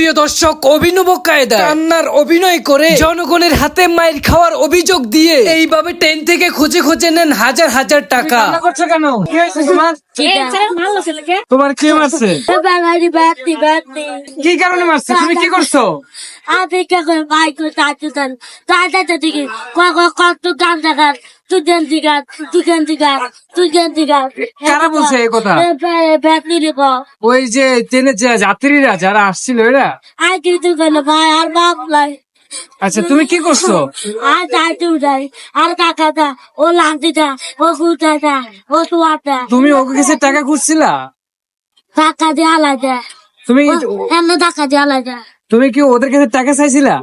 প্রিয় দর্শক অভিনব কায়দা কান্নার অভিনয় করে জনগণের হাতে মায়ের খাওয়ার অভিযোগ দিয়ে এইভাবে ট্রেন থেকে খুঁজে খুঁজে নেন হাজার হাজার টাকা। করছ কেন? তোমার তোমার কে মারছে? কি কারণে মারছে? তুমি কি করছ? কারা বলছে এই কথা? ওই যে যে যাত্রীরা যারা আসছিল এরা? আচ্ছা তুমি কি করছ? আর কাকাটা ও লান্তিটা ও কুটাটা ও তুয়াটা তুমি ওকে কাছে টাকা খুঁজছিলা? টাকা দিয়ে আলাদা তুমি এমনি টাকা দিয়ে আলাদা তুমি কি ওদের কাছে টাকা চাইছিলা?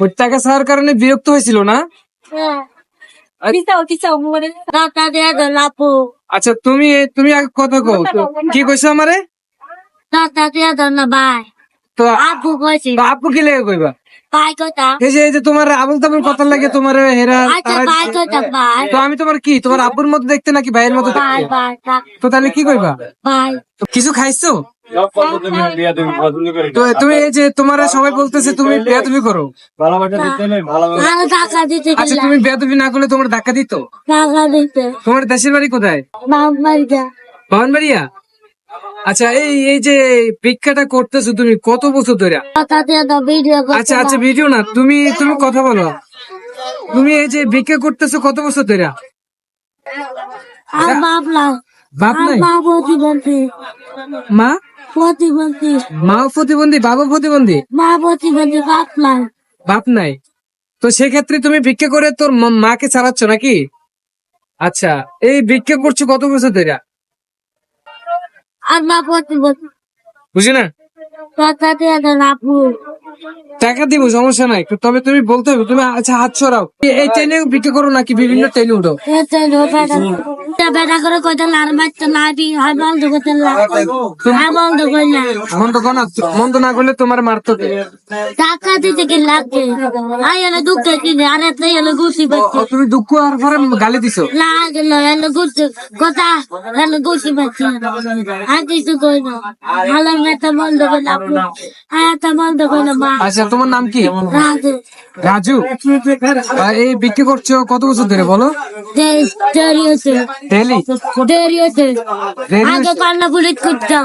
ওই টাকা চাওয়ার কারণে বিরক্ত হয়েছিল না? আপু আচ্ছা তুমি তুমি আগে কথা কও। তো কি কইছো আমারে? টাকা দিয়ে না ভাই তো আপু কইছি আপু কি লেগে কইবা? ভাই কইতা এই যে এই যে তোমার আবল তাবল কথা লাগে তোমার হেরা আচ্ছা ভাই কইতা ভাই। তো আমি তোমার কি তোমার আব্বুর মতো দেখতে নাকি ভাইয়ের মতো ভাই ভাই তো তাহলে কি কইবা? ভাই। কিছু খাইছো? তো তুমি এই যে তোমার সবাই বলতেছে তুমি বেয়াদবি করো। আচ্ছা তুমি বেয়াদবি না করলে তোমার ধাক্কা দিত? তোমার দেশের বাড়ি কোথায়? বাগানবাড়িয়া আচ্ছা এই এই যে ভিক্ষাটা করতেছো তুমি কত বছর ধরে? আচ্ছা আচ্ছা ভিডিও না তুমি তুমি কথা বলো। তুমি এই যে ভিক্ষা করতেছো কত বছর ধরে? বাপ নাই? মা প্রতিবন্ধী। মা? প্রতিবন্ধী। বাবা প্রতিবন্ধী মা প্রতিবন্ধী বাপ নাই। বাপ নাই। তো সেক্ষেত্রে তুমি ভিক্ষা করে তোর মাকে চালাচ্ছ নাকি? আচ্ছা এই ভিক্ষা করছ কত বছর ধরে? আর মা প্রতিবন্ধী বুঝি না? দিয়ে একটা আপু। টাকা দিব সমস্যা নাই। তবে তুমি বলতে হবে তুমি আচ্ছা হাত ছড়াও এই- ট্রেনে ভিক্ষা করো নাকি বিভিন্ন ট্রেনে উঠো না মন্দ না করলে তোমার মারতো টাকা দিতে কি লাগবে? আই এনে দুঃখ কিনে আরে তো এনে গুছি ও, তুমি দুঃখ আর পরে গালি দিছো? লাগে না এনে গুছি কথা এনে গুছি বাচ্চা আর কিছু কই না। মেটা বন্ধ বন্ধ আচ্ছা তোমার নাম কি? রাজু। আর এই বিক্রি করছ কত বছর ধরে বলো? দেরি হচ্ছে ডেলি? দেরি হচ্ছে দেরি আগে পাল্লা বুলেট করতাম।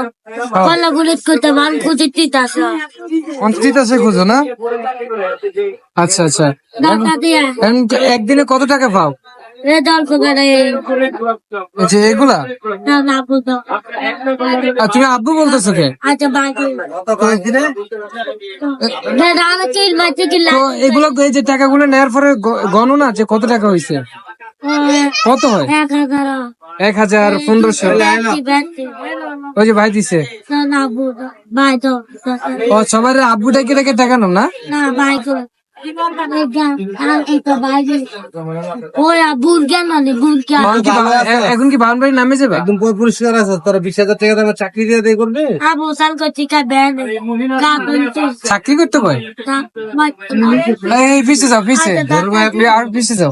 পাল্লা বুলেট করতাম আর খুঁজে তিতাস অন্তরিত আছে খুঁজো না? আচ্ছা আচ্ছা। একদিনে কত টাকা পাও? আচ্ছা এগুলা? না না বুঝো আর তুমি আব্বু বলতেছো কে? আচ্ছা কি এগুলো এই যে টাকাগুলো নেওয়ার পরে গণনা যে কত টাকা হয়েছে কত হয়? এক হাজার। পনেরোশো। ওই যে ভাই দিছে। ও সবার আব্বু ডেকে ডেকে টাকা না? এখন কি বা- এ- এখন কি বাউন বাড়ি নামে যাবে একদম পুরো পরিষ্কার আছে তোরা বিশ হাজার টাকা দামের চাকরি দিয়ে দিয়ে করবে চাকরি করতে কয় এই, পিছিয়ে যাও, পিছিয়ে। আর পিছিয়ে যাও।